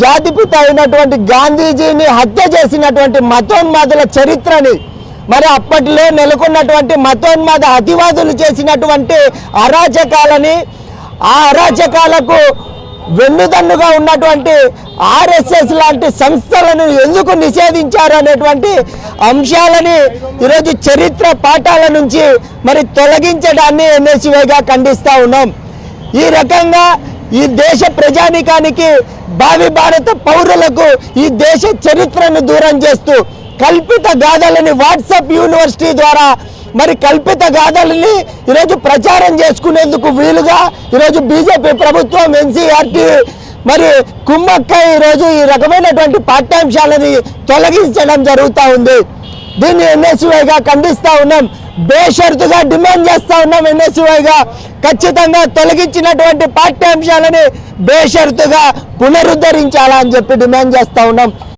జాతిపిత అయినటువంటి గాంధీజీని హత్య చేసినటువంటి మతోన్మాదుల చరిత్రని మరి అప్పట్లో నెలకొన్నటువంటి మతోన్మాద అతివాదులు చేసినటువంటి అరాచకాలని ఆ అరాచకాలకు వెన్నుదన్నుగా ఉన్నటువంటి ఆర్ఎస్ఎస్ లాంటి సంస్థలను ఎందుకు నిషేధించారు అనేటువంటి అంశాలని ఈరోజు చరిత్ర పాఠాల నుంచి మరి తొలగించడాన్ని ఎన్ఎస్వైగా ఖండిస్తూ ఉన్నాం. ఈ రకంగా ఈ దేశ ప్రజానికానికి భావి భారత పౌరులకు ఈ దేశ చరిత్రను దూరం చేస్తూ కల్పిత గాథలని వాట్సాప్ యూనివర్సిటీ ద్వారా మరి కల్పిత గాథలని ఈరోజు ప్రచారం చేసుకునేందుకు వీలుగా ఈరోజు బీజేపీ ప్రభుత్వం ఎన్సీఆర్టీ మరి కుమ్మక్క ఈరోజు ఈ రకమైనటువంటి పాఠ్యాంశాలని తొలగించడం జరుగుతూ ఉంది. దీన్ని ఎన్ఎస్యుఐగా ఖండిస్తా ఉన్నాం. బేషరతుగా డిమాండ్ చేస్తా ఉన్నాం ఎన్ఎస్యుఐగా. ఖచ్చితంగా తొలగించినటువంటి పాఠ్యాంశాలని బేషరతుగా పునరుద్ధరించాలా అని చెప్పి డిమాండ్ చేస్తా ఉన్నాం.